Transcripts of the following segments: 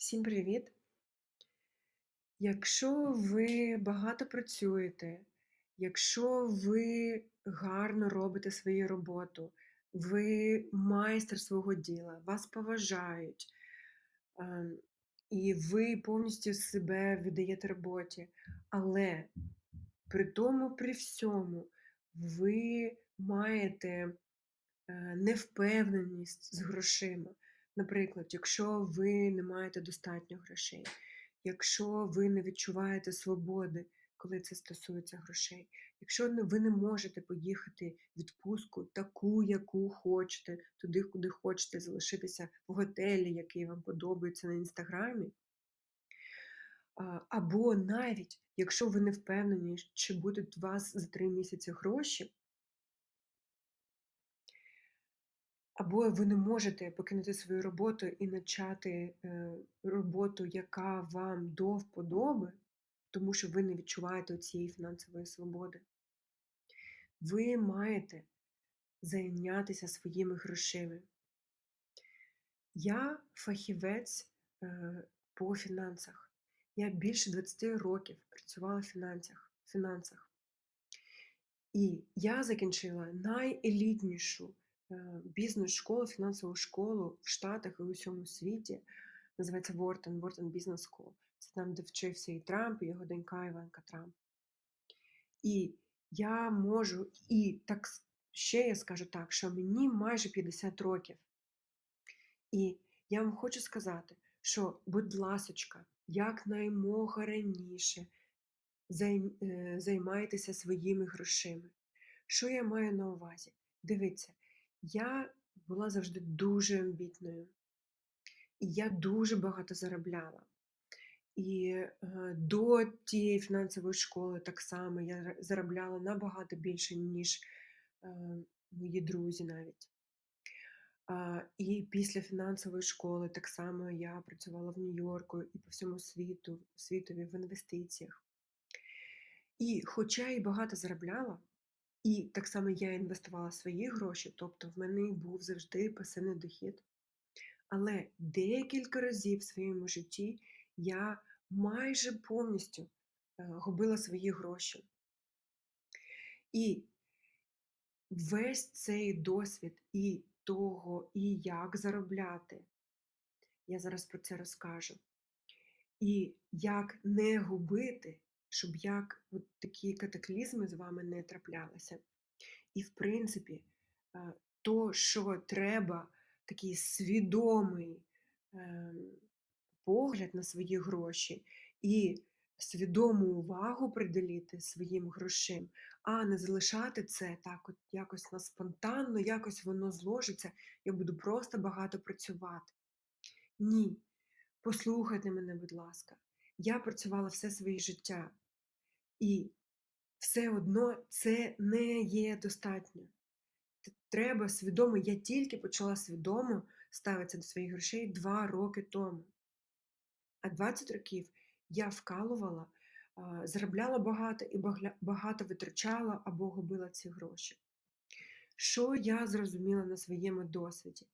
Всім привіт! Якщо ви багато працюєте, якщо ви гарно робите свою роботу, ви майстер свого діла, вас поважають, ем, і ви повністю себе віддаєте роботі, але при тому, при всьому, ви маєте е, невпевненість з грошима. Наприклад, якщо ви не маєте достатньо грошей, якщо ви не відчуваєте свободи, коли це стосується грошей, якщо ви не можете поїхати відпустку таку, яку хочете, туди, куди хочете, залишитися в готелі, який вам подобається на інстаграмі, або навіть якщо ви не впевнені, чи будуть у вас за три місяці гроші, Або ви не можете покинути свою роботу і почати е, роботу, яка вам до вподоби, тому що ви не відчуваєте цієї фінансової свободи. Ви маєте зайнятися своїми грошима. Я фахівець е, по фінансах. Я більше 20 років працювала в фінансах. фінансах. І я закінчила найелітнішу бізнес-школу, фінансову школу в Штатах і у всьому світі. Називається Wharton, Wharton Business School. Це там, де вчився і Трамп, і його донька Іванка Трамп. І я можу, і так ще я скажу так, що мені майже 50 років. І я вам хочу сказати, що, будь ласочка, якнаймога раніше е, займайтеся своїми грошима. Що я маю на увазі? Дивіться, я була завжди дуже амбітною, і я дуже багато заробляла. І е, до тієї фінансової школи так само я заробляла набагато більше, ніж е, мої друзі навіть. І після фінансової школи так само я працювала в Нью-Йорку і по всьому світу, світові в інвестиціях. І хоча і багато заробляла, і так само я інвестувала свої гроші, тобто в мене був завжди пасивний дохід. Але декілька разів в своєму житті я майже повністю е, губила свої гроші. І весь цей досвід і того, і як заробляти, я зараз про це розкажу. І як не губити, щоб як от такі катаклізми з вами не траплялися. І, в принципі, е, то, що треба, такий свідомий ем, погляд на свої гроші і свідому увагу приділити своїм грошим, а не залишати це так, от якось на спонтанно, якось воно зложиться, я буду просто багато працювати. Ні, послухайте мене, будь ласка. Я працювала все своє життя, і все одно це не є достатньо. Треба свідомо, я тільки почала свідомо ставитися до своїх грошей два роки тому. А 20 років я вкалувала, заробляла багато і багато витрачала або губила ці гроші. Що я зрозуміла на своєму досвіді,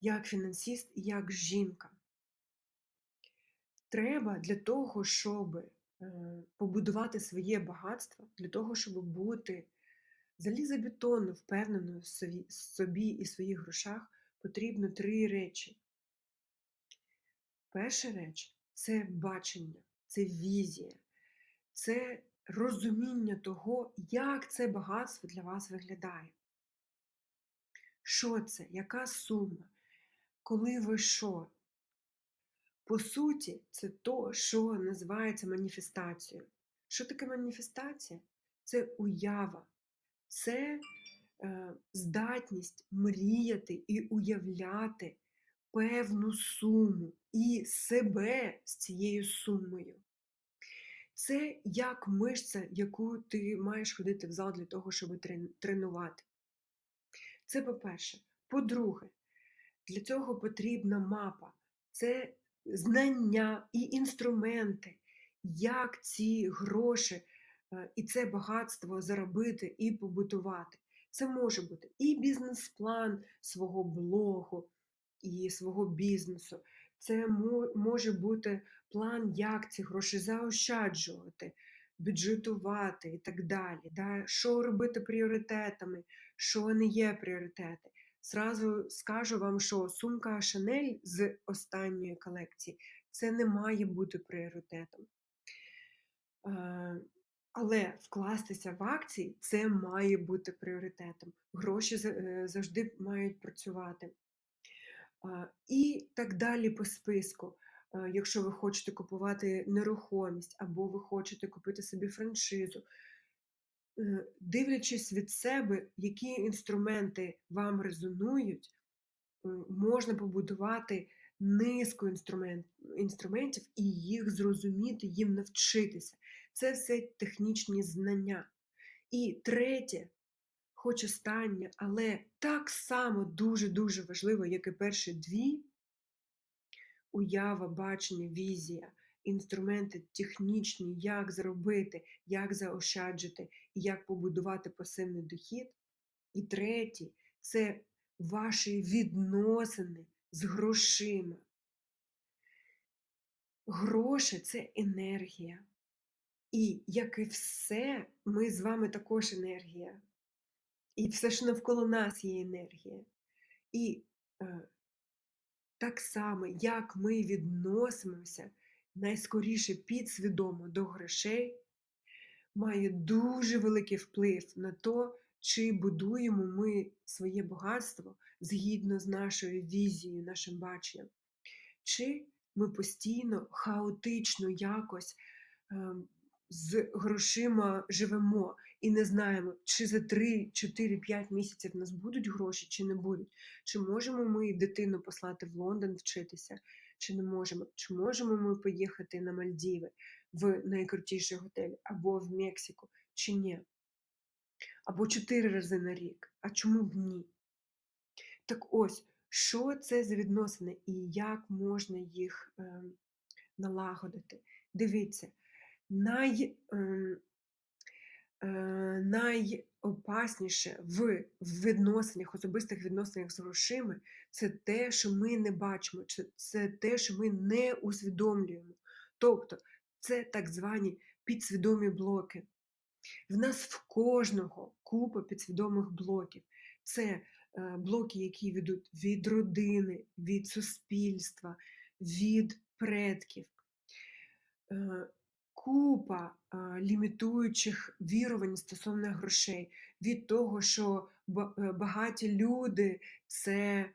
як фінансист і як жінка? Треба для того, щоб е, побудувати своє багатство, для того, щоб бути залізобетонно впевненою в собі і своїх грошах, потрібно три речі. Перша реч це бачення, це візія, це розуміння того, як це багатство для вас виглядає. Що це? Яка сума? Коли ви що? По суті, це то, що називається маніфестацією. Що таке маніфестація? Це уява, це е, здатність мріяти і уявляти певну суму і себе з цією сумою. Це як мишця, яку ти маєш ходити в зал для того, щоб тренувати. Це по-перше. По-друге, для цього потрібна мапа. Це знання і інструменти, як ці гроші е, і це багатство заробити і побутувати. Це може бути і бізнес-план свого блогу, і свого бізнесу. це може бути план, як ці гроші заощаджувати, бюджетувати і так далі. Да? Що робити пріоритетами, що не є пріоритети. Зразу скажу вам, що сумка Chanel з останньої колекції це не має бути пріоритетом. Е, але вкластися в акції це має бути пріоритетом. Гроші е, завжди мають працювати. І так далі по списку. Е, якщо ви хочете купувати нерухомість, або ви хочете купити собі франшизу, дивлячись від себе, які інструменти вам резонують, можна побудувати низку інструмент, інструментів і їх зрозуміти, їм навчитися. Це все технічні знання. І третє, хоч останнє, але так само дуже-дуже важливо, як і перші дві, уява, бачення, візія, інструменти технічні, як зробити, як заощаджити і як побудувати пасивний дохід. І третє це ваші відносини з грошима. Гроші це енергія. І як і все, ми з вами також енергія. І все ж навколо нас є енергія. І е, так само, як ми відносимося найскоріше підсвідомо до грошей, має дуже великий вплив на те, чи будуємо ми своє багатство згідно з нашою візією, нашим баченням, чи ми постійно хаотично якось ем, з грошима живемо і не знаємо, чи за 3, 4, 5 місяців в нас будуть гроші, чи не будуть. Чи можемо ми дитину послати в Лондон вчитися, чи не можемо, чи можемо ми поїхати на Мальдіви в найкрутіший готель або в Мексику, чи ні. Або чотири рази на рік. А чому б ні? Так ось, що це за відносини і як можна їх е, налагодити? Дивіться, най, е, найопасніше в відносинах, особистих відносинах з грошима це те, що ми не бачимо, це те, що ми не усвідомлюємо. Тобто це так звані підсвідомі блоки. В нас в кожного купа підсвідомих блоків. Це е, блоки, які ведуть від родини, від суспільства, від предків. Е, купа лімітуючих вірувань стосовно грошей, від того, що е, багаті люди це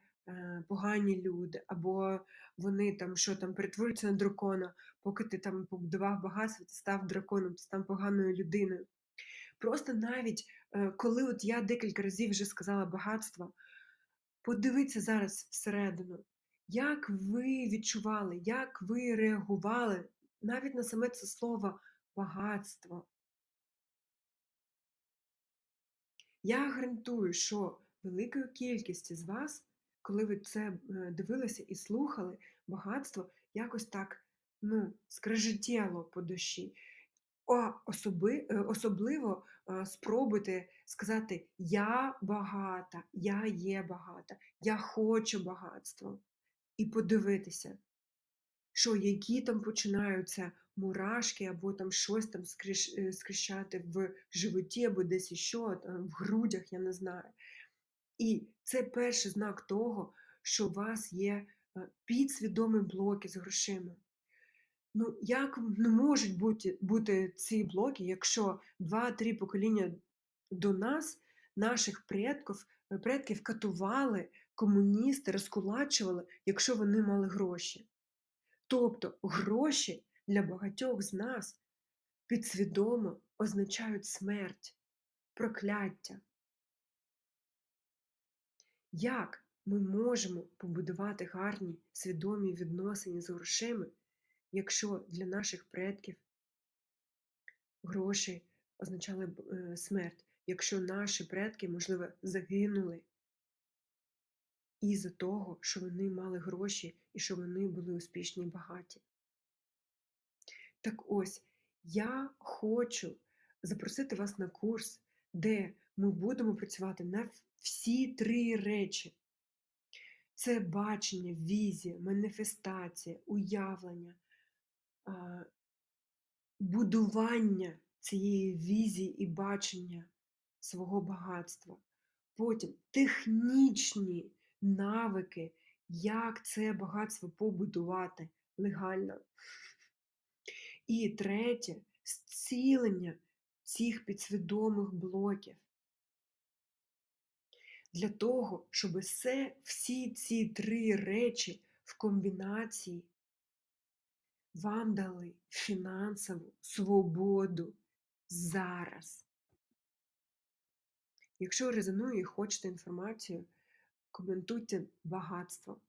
погані люди, або вони там що там перетворюються на дракона, поки ти там побудував багатство, ти став драконом, ти став поганою людиною. Просто навіть е, коли от я декілька разів вже сказала багатство, подивіться зараз всередину, як ви відчували, як ви реагували навіть на саме це слово багатство. Я гарантую, що великою кількістю з вас, коли ви це е, дивилися і слухали, багатство якось так ну, скрежетіло по душі. О, особи, е, особливо е, спробуйте сказати Я багата, я є багата, я хочу багатство. І подивитися, що які там починаються мурашки, або там щось там скриш, е, скрищати в животі, або десь іще, там, в грудях, я не знаю. І це перший знак того, що у вас є підсвідомі блоки з грошима. Ну, як не можуть бути бути ці блоки, якщо два-три покоління до нас, наших предків, предків катували комуністи, розкулачували, якщо вони мали гроші. Тобто гроші для багатьох з нас підсвідомо означають смерть, прокляття. Як ми можемо побудувати гарні свідомі відносини з грошима? якщо для наших предків гроші означали е, смерть, якщо наші предки, можливо, загинули із-за того, що вони мали гроші і що вони були успішні і багаті. Так ось, я хочу запросити вас на курс, де ми будемо працювати на всі три речі. Це бачення, візія, маніфестація, уявлення, будування цієї візії і бачення свого багатства. Потім технічні навики, як це багатство побудувати легально. І третє зцілення цих підсвідомих блоків. Для того, щоб все, всі ці три речі в комбінації вам дали фінансову свободу зараз. Якщо резонує і хочете інформацію, коментуйте багатство.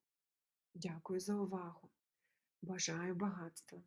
Дякую за увагу. Бажаю багатства.